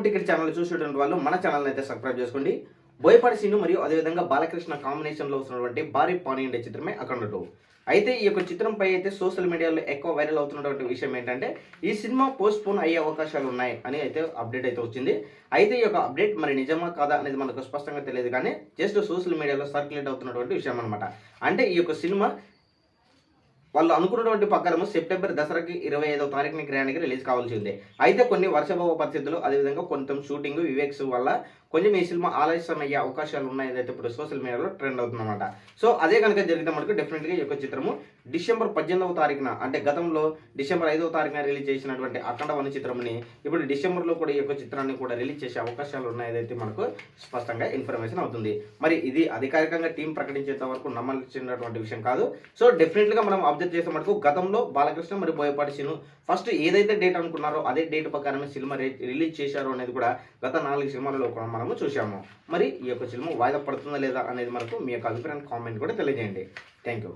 Ticket channel చూసేటువంటి వాళ్ళు మన ఛానల్ అయితే సబ్స్క్రైబ్ చేసుకోండి. బోయపాటి సీను మరియు అదేవిధంగా బాలకృష్ణ కాంబినేషన్లో వస్తున్నటువంటి భారీ పానీ చిత్రమే అక్కడ టూ అయితే ఈ యొక్క చిత్రంపై అయితే సోషల్ మీడియాలో ఎక్కువ వైరల్ అవుతున్నటువంటి విషయం ఏంటంటే ఈ సినిమా పోస్ట్ పోన్ అయ్యే అవకాశాలు ఉన్నాయి అని అయితే అప్డేట్ అయితే వచ్చింది. అయితే ఈ యొక్క అప్డేట్ మరి నిజమా కాదా అనేది మనకు స్పష్టంగా తెలియదు కానీ జస్ట్ సోషల్ మీడియాలో సర్క్యులేట్ అవుతున్నటువంటి విషయం అనమాట అంటే ఈ యొక్క సినిమా వాళ్ళు అనుకున్నటువంటి ప్రకారం సెప్టెంబర్ దసరాకి ఇరవై ఐదవ తారీఖుని క్రయానికి రిలీజ్ కావాల్సి ఉంది. అయితే కొన్ని వర్షభావ పరిస్థితులు అదేవిధంగా కొంచెం షూటింగ్ వివేక్స్ వల్ల కొంచెం ఈ సినిమా ఆలస్యం అయ్యే అవకాశాలు ఉన్నాయని అయితే ఇప్పుడు సోషల్ మీడియాలో ట్రెండ్ అవుతుందన్నమాట. సో అదే కనుక జరిగితే మనకు డెఫినెట్గా ఈ యొక్క చిత్రము డిసెంబర్ పద్దెనిమిదవ తారీఖున అంటే గతంలో డిసెంబర్ ఐదవ తారీఖున రిలీజ్ చేసినటువంటి అఖండవని చిత్రంని ఇప్పుడు డిసెంబర్లో కూడా ఈ యొక్క చిత్రాన్ని కూడా రిలీజ్ చేసే అవకాశాలు ఉన్నాయని మనకు స్పష్టంగా ఇన్ఫర్మేషన్ అవుతుంది. మరి ఇది అధికారికంగా టీం ప్రకటించేంత వరకు నమ్మాల్సినటువంటి విషయం కాదు. సో డెఫినెట్గా మనం అప్డేట్ చేసే మటుకు గతంలో బాలకృష్ణ మరియు బోయపాటి సీను ఫస్ట్ ఏదైతే డేట్ అనుకున్నారో అదే డేట్ ప్రకారమే సినిమా రిలీజ్ చేశారు అనేది కూడా గత నాలుగు సినిమాలలో కూడా మనము చూసాము మరి ఈ యొక్క సినిమా వాయిదా పడుతుందా లేదా అనేది మనకు మీ యొక్క అభిప్రాయం కామెంట్ కూడా తెలియజేయండి. Thank you